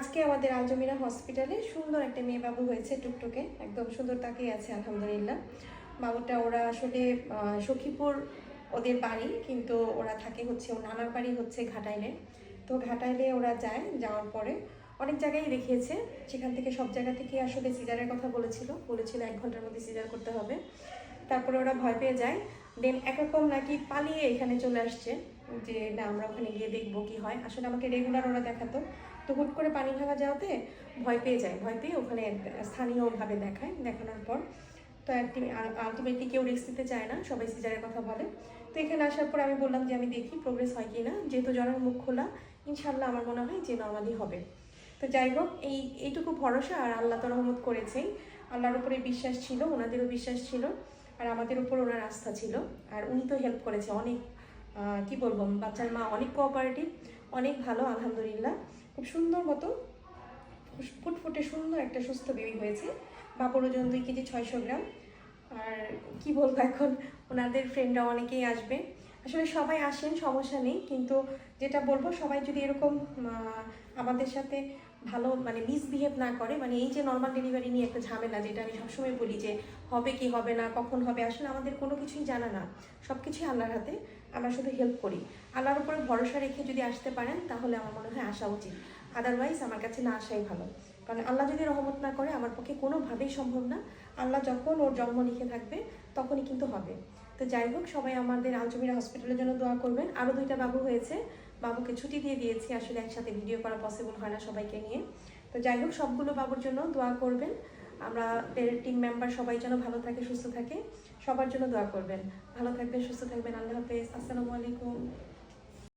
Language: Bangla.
আজকে আমাদের আলজমিরা হসপিটালে সুন্দর একটা মেয়ে বাবু হয়েছে টুকটুকে। একদম সুন্দর তাকিয়ে আছে, আলহামদুলিল্লাহ। বাবুটা ওরা আসলে সখীপুর ওদের বাড়ি, কিন্তু ওরা থাকে হচ্ছে, ওর নানার বাড়ি হচ্ছে ঘাটাইলে। তো ঘাটাইলে ওরা যায় যাওয়ার পরে অনেক জায়গায় দেখিয়েছে। সেখান থেকে সব জায়গা থেকে আসলে সিজারের কথা বলেছিল। বলেছিল এক ঘণ্টার মধ্যে সিজার করতে হবে। তারপরে ওরা ভয় পেয়ে যায়। দেন একরকম নাকি পালিয়ে এখানে চলে আসছে। যে না, আমরা ওখানে গিয়ে দেখব কি হয়। আসলে আমাকে রেগুলার ওরা দেখাতো। তো হুট করে পানি ভাঙা যাওয়াতে ভয় পেয়ে যায়, ভয় পেয়ে ওখানে স্থানীয়ভাবে দেখায়, দেখানোর পর। তো আলটিমেটলি কেউ রিস্ক দিতে চায় না, সবাই সিজারের কথা বলে। তো এখানে আসার পর আমি বললাম যে আমি দেখি প্রোগ্রেস হয় কি না যেহেতু জনের মুখ খোলা ইনশাল্লাহ আমার মনে হয় যে নর্মালি হবে। তো যাই হোক, এই, এইটুকু ভরসা আর আল্লাহ তো রহমত করেছেই। আল্লাহর উপরে বিশ্বাস ছিল, ওনাদেরও বিশ্বাস ছিল, আর আমাদের উপর ওনার আস্থা ছিল। আর উনি তো হেল্প করেছে অনেক কি বলব, বাচ্চার মা অনেক কোঅপারেটিভ অনেক ভালো, আলহামদুলিল্লাহ। খুব সুন্দর মতো, ফুটফুটে সুন্দর একটা সুস্থ বেবি হয়েছে। বাপর ওজন দুই কেজি ছয়শো গ্রাম। আর কি বলব এখন, ওনাদের ফ্রেন্ডরা অনেকেই আসবে। আসলে সবাই আসেন, সমস্যা নেই। কিন্তু যেটা বলব, সবাই যদি এরকম আমাদের সাথে ভালো মানে মিসবিহেভ না করে মানে এই যে নর্মাল ডেলিভারি নিয়ে একটা ঝামেলা, যেটা আমি সবসময় বলি যে হবে কি হবে না, কখন হবে, আসলে আমাদের কোনো কিছুই জানা না। সব কিছুই আল্লাহর হাতে, আমরা শুধু হেল্প করি। আল্লাহর উপরে ভরসা রেখে যদি আসতে পারেন, তাহলে আমার মনে হয় আসা উচিত। আদারওয়াইজ আমার কাছে না আসাই ভালো। কারণ আল্লাহ যদি রহমত না করে, আমার পক্ষে কোনোভাবেই সম্ভব না। আল্লাহ যখন ওর জন্ম লিখে থাকবে, তখনই কিন্তু হবে। তো যাই হোক, সবাই আমাদের আলচমিরা হসপিটালের জন্য দোয়া করবেন। আরও দুইটা বাবু হয়েছে। বাবুকে ছুটি দিয়ে দিয়েছি, আসলে একসাথে ভিডিও করা পসিবল হয় না সবাইকে নিয়ে। তো যাই হোক, সবগুলো বাবুর জন্য দোয়া করবেন। আমরা টিম মেম্বার সবাই যেন ভালো থাকে, সুস্থ থাকে, সবার জন্য দোয়া করবেন। ভালো থাকবেন, সুস্থ থাকবেন। আল্লাহ হাফেজ। আসসালামু আলাইকুম।